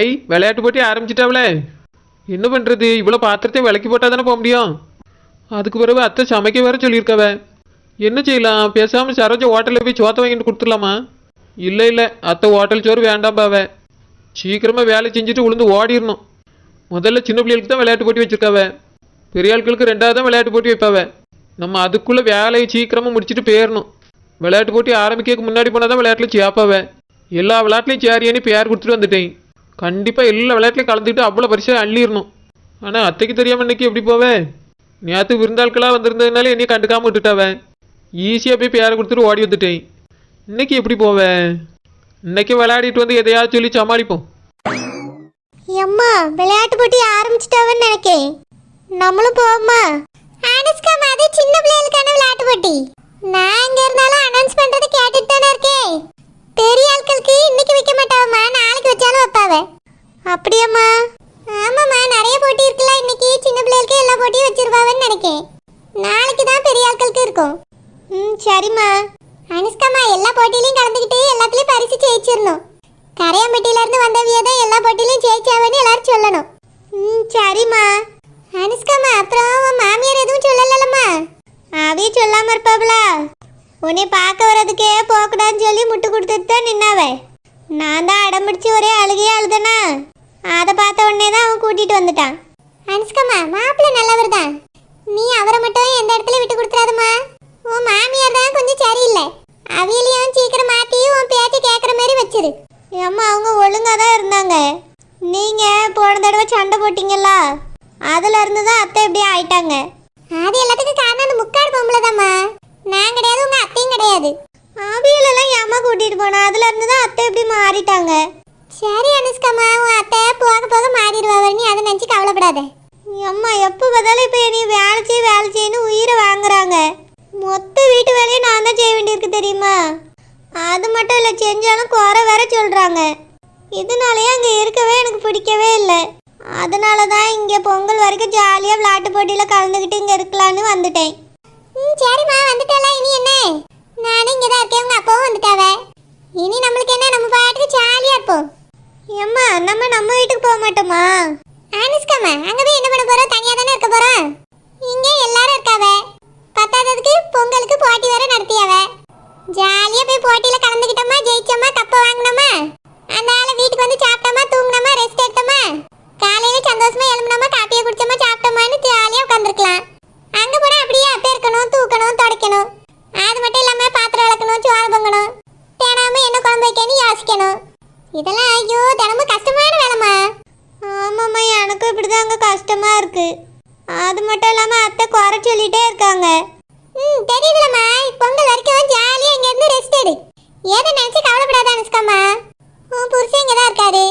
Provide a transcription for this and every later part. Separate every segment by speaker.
Speaker 1: ஐ விளையாட்டு போட்டி ஆரம்பிச்சிட்டாவளே. என்ன பண்ணுறது இவ்வளோ பாத்திரத்தையும் விளக்கி போட்டால் தானே போக முடியும்? அதுக்கு பிறகு அத்தை சமைக்க வேற சொல்லியிருக்காவ. என்ன செய்யலாம்? பேசாமல் சரோஜா ஹோட்டலில் போய் சோத்தை வாங்கிட்டு கொடுத்துடலாமா? இல்லை இல்லை. அத்தை ஹோட்டல் சோறு வேண்டாம் பாவ சீக்கிரமாக வேலை செஞ்சுட்டு உளுந்து ஓடிடணும். முதல்ல சின்ன பிள்ளைகளுக்கு தான் விளையாட்டு போட்டி வச்சுருக்காவ. பெரிய ஆட்களுக்கு ரெண்டாவது தான் விளையாட்டு போட்டி வைப்பாவ. நம்ம அதுக்குள்ளே வேலையை சீக்கிரமாக முடிச்சுட்டு போயிடணும். விளையாட்டு போட்டி ஆரம்பிக்கிறதுக்கு முன்னாடி போனால் தான் விளையாட்டில் சேப்பாவ. எல்லா விளையாட்டுலையும் சேரியானி பேர் கொடுத்துட்டு வந்துட்டேன். கண்டிப்பாக எல்லா விளையாட்டுலையும் கலந்துக்கிட்டு அவ்வளோ பரிசாக அள்ளிடணும். ஆனால் அத்தைக்கு தெரியாமல் இன்னைக்கு எப்படி போவேன் நேற்று விருந்தாட்களாக வந்திருந்ததுனால என்னையும் கண்டுக்காமல் விட்டுட்டாவேன் ஈஸியாக போய் பேரை கொடுத்துட்டு ஓடி வந்துட்டேன். இன்னைக்கு எப்படி போவேன் இன்னைக்கு விளையாடிட்டு வந்து எதையாவது சொல்லி சமாளிப்போம்.
Speaker 2: எம்மா விளையாட்டு போட்டி ஆரம்பிச்சிட்டாவன்னு நினைக்கேன். நம்மளும் போவோமா அனுஷ்கா அது சின்ன பிள்ளைகளுக்கான விளையாட்டு போட்டி. நான் இங்க இருந்தாலும் அனௌன்ஸ் பண்றது கேட்டுட்டு தானே இருக்கேன். பெரிய ஆட்களுக்கு இன்னைக்கு வைக்க மாட்டாவம்மா. நாளைக்கு வச்சாலும் வைப்பாவ. அப்படியாம்மா? ஆமாம்மா நிறைய போட்டி இருக்குல்ல. இன்னைக்கு சின்ன பிள்ளைகளுக்கு எல்லா போட்டியும் வச்சிருவாவன்னு நினைக்கேன். நாளைக்கு தான் பெரிய ஆட்களுக்கு இருக்கும். ம் சரிம்மா. அனுஷ்காம்மா எல்லா போட்டியிலையும் கலந்துக்கிட்டு எல்லாத்துலயும் பரிசு ஜெயிச்சிடணும். கரையம்பட்டியில இருந்து வந்தவிய தான் எல்லா போட்டியிலையும் ஜெயிச்சாவன்னு எல்லாரும் சொல்லணும். ம் சரிம்மா. அனுஷ்காம்மா அப்புறம் உன் மாமியார் எதுவும் சொல்லலம்மா? அவைய சொல்லாம இருப்பாங்களா உன்னை பார்க்க வர்றதுக்கே போகக்கூடாதுன்னு சொல்லி கொடுத்துட்டு தான் நின்னாவே. நான் தான் அடம் பிடிச்சி ஒரே அழுகையே அழுதனா? அதை பார்த்த உடனே தான் அவன் கூட்டிட்டு வந்துட்டான். அனுஷ்கம்மா மாப்பிள்ளை நல்லவர் தான். நீ அவரை மட்டும் எந்த இடத்துல விட்டு கொடுத்துறாதம்மா? உன் மாமியார் தான் கொஞ்சம் சரியில்லை. அவியலையும் சீக்கிரம் மாட்டி உன் பேச்சு கேட்குற மாதிரி வச்சிரு. அம்மா அவங்க ஒழுங்காக தான் இருந்தாங்க. நீங்கள் போன தடவை சண்டை போட்டிங்களா அதுல இருந்து தான் அத்தை இப்படி ஆயிட்டாங்க. அது எல்லாத்துக்கும் காரணம் அந்த முக்காடு பொம்பளை தான்மா நான் கிடையாது உங்கள் அத்தையும் கிடையாது. அவியலெல்லாம் ஏமா கூட்டிட்டு போனா? அதுல இருந்து தான் அத்தை இப்படி மாறிட்டாங்க? சரி அனுஷ்காமா உன் அத்தை போக போக மாறிடுவா. நீ அதை நினைச்சு கவலைப்படாத. அம்மா எப்போ பார்த்தாலும் இப்போ நீ வேலை செய்ய வேலை செய்யணும் உயிரை வாங்குறாங்க. மொத்த வீட்டு வேலையை நான் தான் செய்ய வேண்டியிருக்கு தெரியுமா? அது மட்டும் இல்லை செஞ்சாலும் குறை வேற சொல்கிறாங்க இதனாலயே அங்கே இருக்கவே எனக்கு பிடிக்கவே இல்லை. அதனால தான் இங்கே பொங்கல் வரைக்கும் ஜாலியாக விளையாட்டு போட்டியில் கலந்துக்கிட்டு இங்கே இருக்கலான்னு வந்துட்டேன். ம் சரிம்மா வந்துட்டாளா இனி என்ன? நானும் இங்கே தான் இருக்கேன். உங்கள் அப்பாவும் வந்துட்டாவ. இனி நம்மளுக்கு என்ன? நம்ம பாட்டுக்கு ஜாலியாக இருப்போம். ஏம்மா நம்ம நம்ம வீட்டுக்கு போக மாட்டோமா? அனுஷ்காமா அங்கே போய் என்ன பண்ண போகிறோம் தனியாக தானே இருக்க போகிறோம் இங்கே எல்லாரும் இருக்காவ. பத்தாததுக்கு பொங்கலுக்கு போட்டி வேற நடத்தியாவ. ஜாலியா போய் போட்டியில கலந்துக்கிட்டோமா? ஜெயிச்சோமா? கப்ப வாங்கினோமா அந்த ஆளை வீட்டுக்கு வந்து சாப்பிட்டோமா தூங்கினோமா ரெஸ்ட் எடுத்தோமா காலையில சந்தோஷமா எழும்பினோமா காப்பியை குடிச்சோமா சாப்பிட்டோமான்னு ஜாலியா உட்காந்துருக்கலாம் அங்க போனா அப்படியே பெருக்கணும் தூக்கணும் துடைக்கணும் அது மட்டும் இல்லாம பாத்திரம் விளக்கணும் சோறு பொங்கணும் தினமும் என்ன குழம்பு வைக்கணும் யோசிக்கணும் இதெல்லாம் ஐயோ தினமும் கஷ்டமான வேலைம்மா. ஆமாம்மா எனக்கும் இப்படிதாங்க கஷ்டமா இருக்கு. அது மட்டும் இல்லாமல் அத்தை குறை சொல்லிட்டே இருக்காங்க. ம் தெரியுதுலம்மா. பொங்கல் வரைக்கும் ஜாலியாக இங்கேருந்து ரெஸ்ட் எடு. எதை நினச்சி கவலைப்படாத அனுஷ்காம்மா. உன் புருஷன் இங்கே தான் இருக்காரு.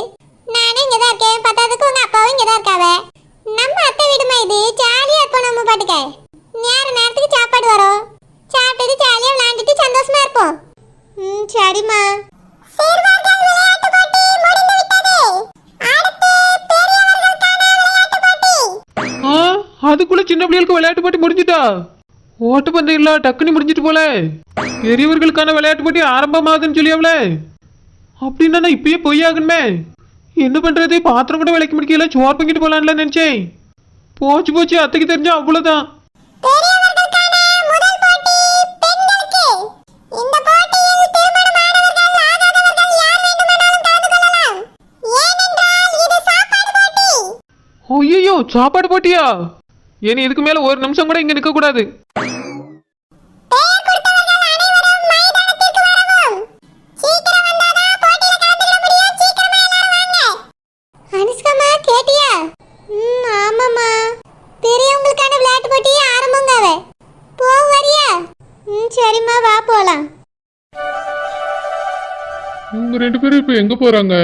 Speaker 2: நானும் இங்கே தான் இருக்கேன். பத்தாததுக்கு உங்கள் அப்பாவும் இங்கே தான் இருக்காவ. நம்ம அத்தை வீடுமா இது. ஜாலியாக இருப்போம் நம்ம பாட்டுக்க. நேர நேரத்துக்கு சாப்பாடு வரும். சாப்பிட்டுட்டு ஜாலியாக விளையாண்டுட்டு சந்தோஷமா இருப்போம். ம் சரிம்மா.
Speaker 1: விளையாட்டு போட்டி முடிஞ்சிட்டா ஓட்டப்பந்தயம் இல்ல டக்குனு முடிஞ்சிட்டு போல. பெரியவர்களுக்கான விளையாட்டு போட்டி ஆரம்பமாகுதுன்னு சொல்லியாவல. அப்படின்னா நான் இப்பயே போய் ஆகணுமே என்ன பண்றது? பாத்திரம் கூட விளக்கி முடிக்கல சோறு பங்கிட்டு போலான்ல நினைச்சேன். போச்சு போச்சு அத்தைக்கு தெரிஞ்சா அவ்வளவுதான். ஐயோ சாப்பாடு போட்டியா? இனி இதுக்கு மேல ஒரு நிமிஷம் கூட இங்க நிக்க கூடாது.
Speaker 2: சரிம்மா வா போலாம்.
Speaker 3: இவங்க ரெண்டு பேரும் இப்போ எங்க போறாங்க?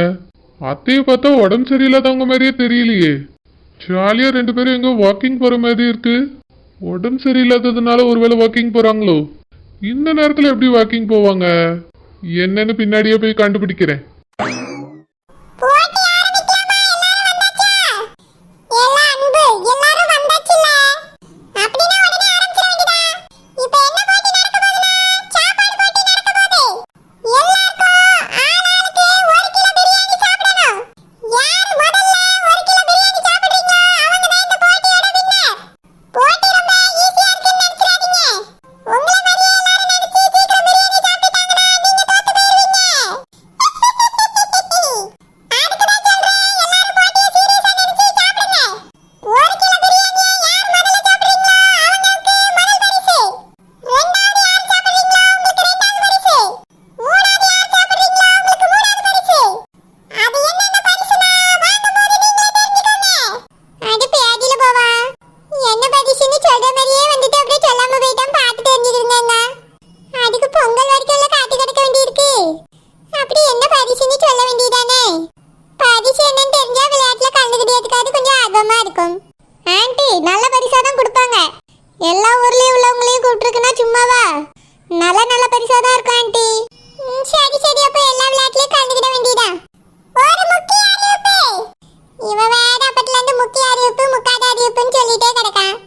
Speaker 3: அத்தையை பார்த்தா உடம்பு சரியில்லாதவங்க மாதிரியே தெரியலையே. ஜாலியாக ரெண்டு பேரும் எங்கே வாக்கிங் போகிற மாதிரி இருக்கு. உடம்பு சரியில்லாததுனால ஒருவேளை வாக்கிங் போகிறாங்களோ இந்த நேரத்தில் எப்படி வாக்கிங் போவாங்க? என்னன்னு பின்னாடியே போய் கண்டுபிடிக்கிறேன்.
Speaker 2: அவகிட்ட என்ன பரிசுன்னு சொல்ல வேண்டியதானே? பரிசு என்னன்னு தெரிஞ்சா விளையாட்டுல கலந்துக்கிட்டதுக்காவது கொஞ்சம் ஆர்வமா இருக்கும். ஆண்டி நல்ல பரிசா கொடுப்பாங்க. எல்லா ஊர்லயும் உள்ளவங்களையும் கூப்பிட்டுருக்குன்னா சும்மாவா? நல்ல நல்ல பரிசா இருக்கும் ஆண்டி. சரி சரி. அப்ப எல்லா விளையாட்டுலயும் கலந்துக்கிட வேண்டியதா முக்கிய அறிவிப்பு இவ வேற அப்பத்துல இருந்து முக்கிய அறிவிப்பு முக்காத அறிவிப்புன்னு சொல்லிட்டே கிடக்கான்.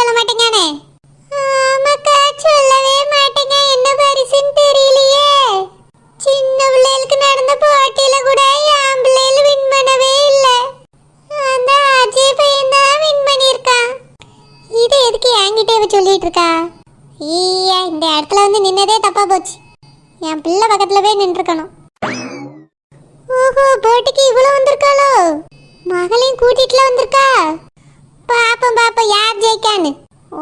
Speaker 2: சொல்ல மாட்டேங்கானே ஆமாக்கா சொல்லவே மாட்டேங்க. என்ன பரிசுன்னு தெரியலையே. சின்ன பிள்ளைகளுக்கு நடந்த போட்டியில கூட என் பிள்ளைகள் வின் பண்ணவே இல்லை. அந்த அஜய் பையன் தான் வின் பண்ணியிருக்கான் இது எதுக்கு என்கிட்ட இவ சொல்லிட்டு இருக்கா ஈயா இந்த இடத்துல வந்து நின்னதே தப்பா போச்சு. என் பிள்ளை பக்கத்துல போய் நின்றுருக்கணும் ஓஹோ போட்டிக்கு இவ்வளோ வந்திருக்காளோ? மகளையும் கூட்டிட்டுல வந்திருக்கா? பாப்போம் பாப்போம். யார் ஜெயிக்கான்னு?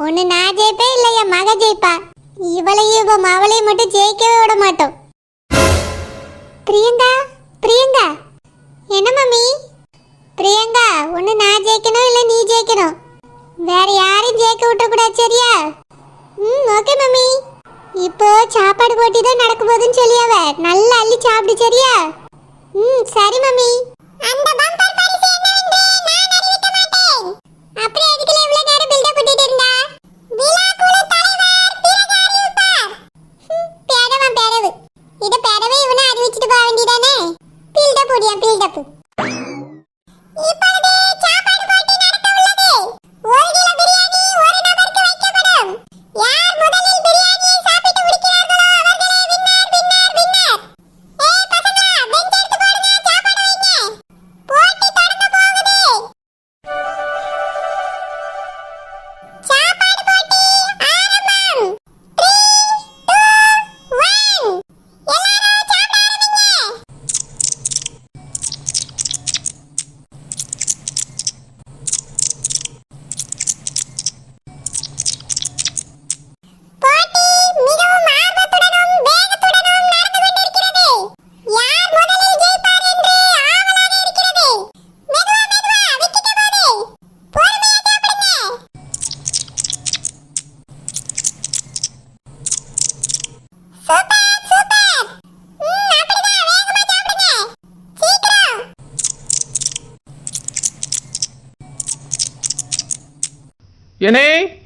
Speaker 2: ஒண்ணு நான் ஜெயிப்பேன் இல்லை என் மக ஜெயிப்பா. இவளையும் இப்போ மவளையும் மட்டும் ஜெயிக்கவே விட மாட்டோம். பிரியங்கா பிரியங்கா. என்ன மம்மி? பிரியங்கா ஒண்ணு நான் ஜெயிக்கணும் இல்லை நீ ஜெயிக்கணும்? வேற யாரையும் ஜெயிக்க விட்டுறக்கூடாது சரியா? ம் ஓகே மம்மி. இப்போ சாப்பாடு போட்டி தான் நடக்க போகுதுன்னு சொல்லியாவ? நல்லா அள்ளி சாப்பிடு சரியா? ம் சரி மம்மி. அந்த பம்பர்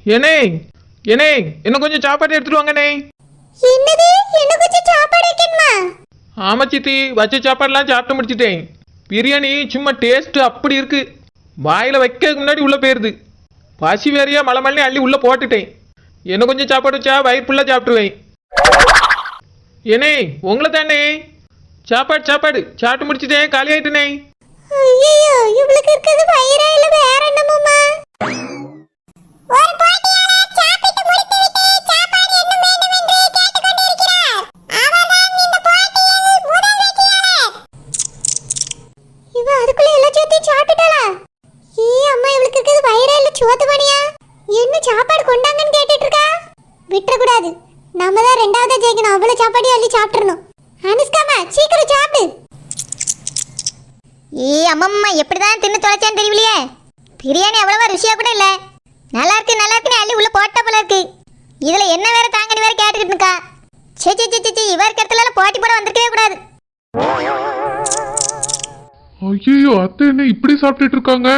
Speaker 1: என்னே என்னே என்னே இன்னும் கொஞ்சம் சாப்பாடு எடுத்துட்டு வாங்கண்ணே
Speaker 2: என்னது? என்ன கொஞ்சம் சாப்பாடு வைக்கணுமா?
Speaker 1: ஆமா சித்தி வச்ச சாப்பாடுலாம் சாப்பிட்டு முடிச்சிட்டேன். பிரியாணி சும்மா டேஸ்ட் அப்படி இருக்கு. வாயில வைக்கிறதுக்கு முன்னாடி உள்ள போயிருது. பசி வேறையா மலை மல்லி அள்ளி உள்ள போட்டுட்டேன். என்ன கொஞ்சம் சாப்பாடு வச்சா வயிறு ஃபுல்லாக சாப்பிட்டுவேன் ஏனே உங்களை தானே. சாப்பாடு சாப்பாடு சாப்பிட்டு முடிச்சிட்டேன் காலி ஆயிட்டனே.
Speaker 2: ஐயோ இவளுக்கு இருக்கிறது வயிறா இல்ல வேற என்னமோமா ஒரு போட்டியாளர் சாப்பிட்டு முடித்துவிட்டு சாப்பாடு இன்னும் வேண்டும் என்று கேட்டுக்கொண்டிருக்கிறார் அவர்தான் இந்த போட்டியில் முதல் வெற்றியாளர் இவ அதுக்குள்ள எல்லாம் சேர்த்து சாப்பிட்டுட்டாளா ஏ அம்மா இவளுக்கு இருக்கிறது வயிறா இல்ல சோத்து பணியா என்ன சாப்பாடு கொண்டாங்கன்னு கேட்டுட்டு இருக்கா விட்டுறக்கூடாது. நம்ம தான் ரெண்டாவதா ஜெயிக்கணும். அவ்வளவு சாப்பாடி அள்ளி சாப்பிட்டுறணும். அனுஷ்காமா சீக்கிரம் சாப்பிடு.
Speaker 4: ஏ அம்மம்மா எப்படிதான் தின்னு தொலைச்சான்னு தெரியலையே பிரியாணி அவ்வளவா ருசியா கூட இல்ல. நல்லா இருக்கு நல்லா இருக்குன்னு அள்ளி உள்ள போட்ட போல இருக்கு. இதுல என்ன வேற தாங்கன்னு வேற கேட்டுக்கிட்டு இருக்கா. சே சே சே, சே இவர் இடத்துல எல்லாம் போட்டி போட வந்திருக்கவே கூடாது.
Speaker 3: ஐயோ அத்தை என்ன இப்படி சாப்பிட்டுட்டு இருக்காங்க?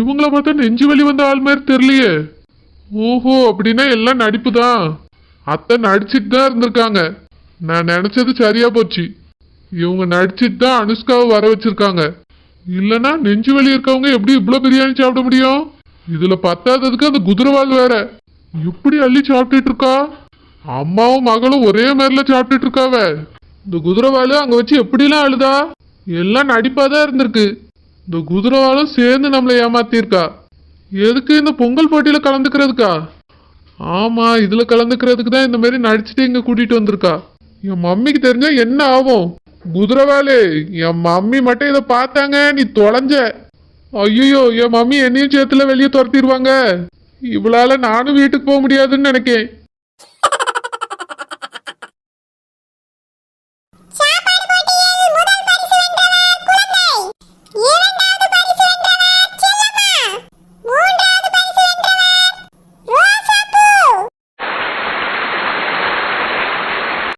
Speaker 3: இவங்கள பார்த்தா நெஞ்சு வலி வந்த ஆள் மாதிரி தெரியலையே. ஓஹோ அப்படின்னா எல்லாம் நடிப்பு தான் அத்தை நடிச்சிட்டு தான் இருந்திருக்காங்க. நான் நினைச்சது சரியா போச்சு. இவங்க நடிச்சிட்டு தான் அனுஷ்காவை வர வச்சிருக்காங்க. இல்லனா நெஞ்சு வலி இருக்கவங்க எப்படி இவ்வளோ பிரியாணி சாப்பிட முடியும்? இதுல பத்தாததுக்கு அந்த குதிரவால் வேற. எப்படி அள்ளி சாப்பிட்டுட்டு இருக்கா? அம்மாவும் மகளும் ஒரே மாதிரில சாப்பிட்டுட்டு இருக்காவ. இந்த குதிரவாலு அங்க வச்சு எப்படிலாம் அழுதா? எல்லாம் நடிப்பாதான் இருந்திருக்கு. இந்த குதிரவாலும் சேர்ந்து நம்மளை ஏமாத்திருக்கா எதுக்கு இந்த பொங்கல் போட்டியில் கலந்துக்கிறதுக்கா? ஆமாம் இதில் கலந்துக்கிறதுக்கு தான் இந்த மாதிரி நடிச்சுட்டு இங்கே கூட்டிகிட்டு வந்திருக்கா. என் மம்மிக்கு தெரிஞ்சால் என்ன ஆகும்? குதிரைவாலு என் மம்மி மட்டும் இதை பார்த்தாங்க நீ தொலைஞ்ச. ஐயோ என் மம்மி என்னையும் சேர்த்துல வெளியே துரத்திடுவாங்க. இவளால் நானும் வீட்டுக்கு போக முடியாதுன்னு நினைக்கேன்.